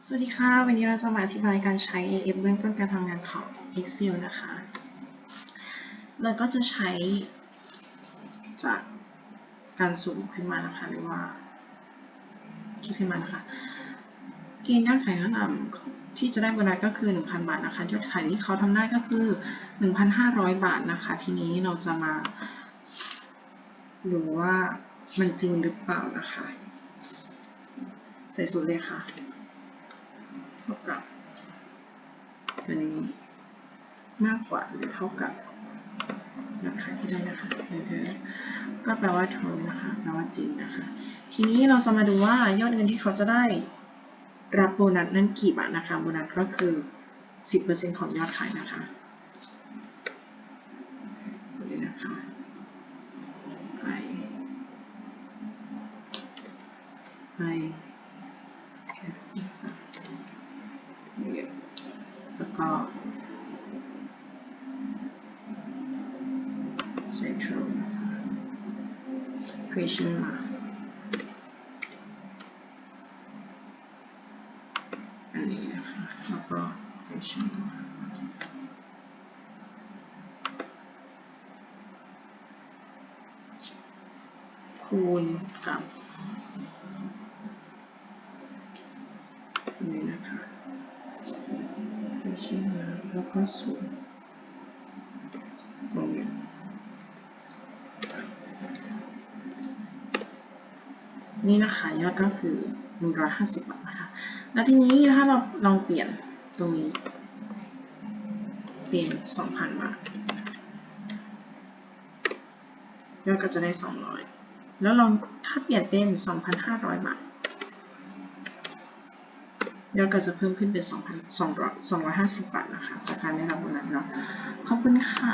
สวัสดีค่ะ วันนี้เราจะมาอธิบายการใช้ AF เบื้องต้นการทำงานของ Excel นะคะ เราก็จะใช้จากการสุ่มขึ้นมานะคะ หรือว่าคิดขึ้นมานะคะ เกณฑ์ยอดขายขั้นต่ำที่จะได้โบนัสก็คือ 1,000 บาทนะคะยอดขายที่เขาทำได้ก็คือ 1,500 บาทนะคะ ทีนี้เราจะมาดูว่ามันจริงหรือเปล่านะคะ ใส่สูตรเลยค่ะ ท่ากับตัวนี้มากกว่าหรือเท่ากับราคาที่ได้นะคะเธอก็แปลว่า true นะคะแปลว่าจริงนะคะ ทีนี้เราจะมาดูว่ายอดเงินที่เขาจะได้รับโบนัสนั้นกี่บาทนะคะโบนัสก็คือ 10%ของยอดขายนะคะสวัสดีนะคะไปไป แล้วก็ใส่ true นะคะ question มาอันนี้นะคะแล้วก็ question มาคูณกับอันนี้นะคะ question มาแล้วก็ศูนย์วงเล็บนี่นะคะยอดก็คือ150บาทนะคะแล้วทีนี้ถ้าเราลองเปลี่ยนตรงนี้ เป็น2,000บาทยอดก็จะได้ 200 แล้วลองถ้าเปลี่ยนเป็น 2,500 บาท ยอดก็จะเพิ่มขึ้นเป็น2,200 250 บาทนะคะ จากการได้รับโบนัสเนาะ ขอบคุณค่ะ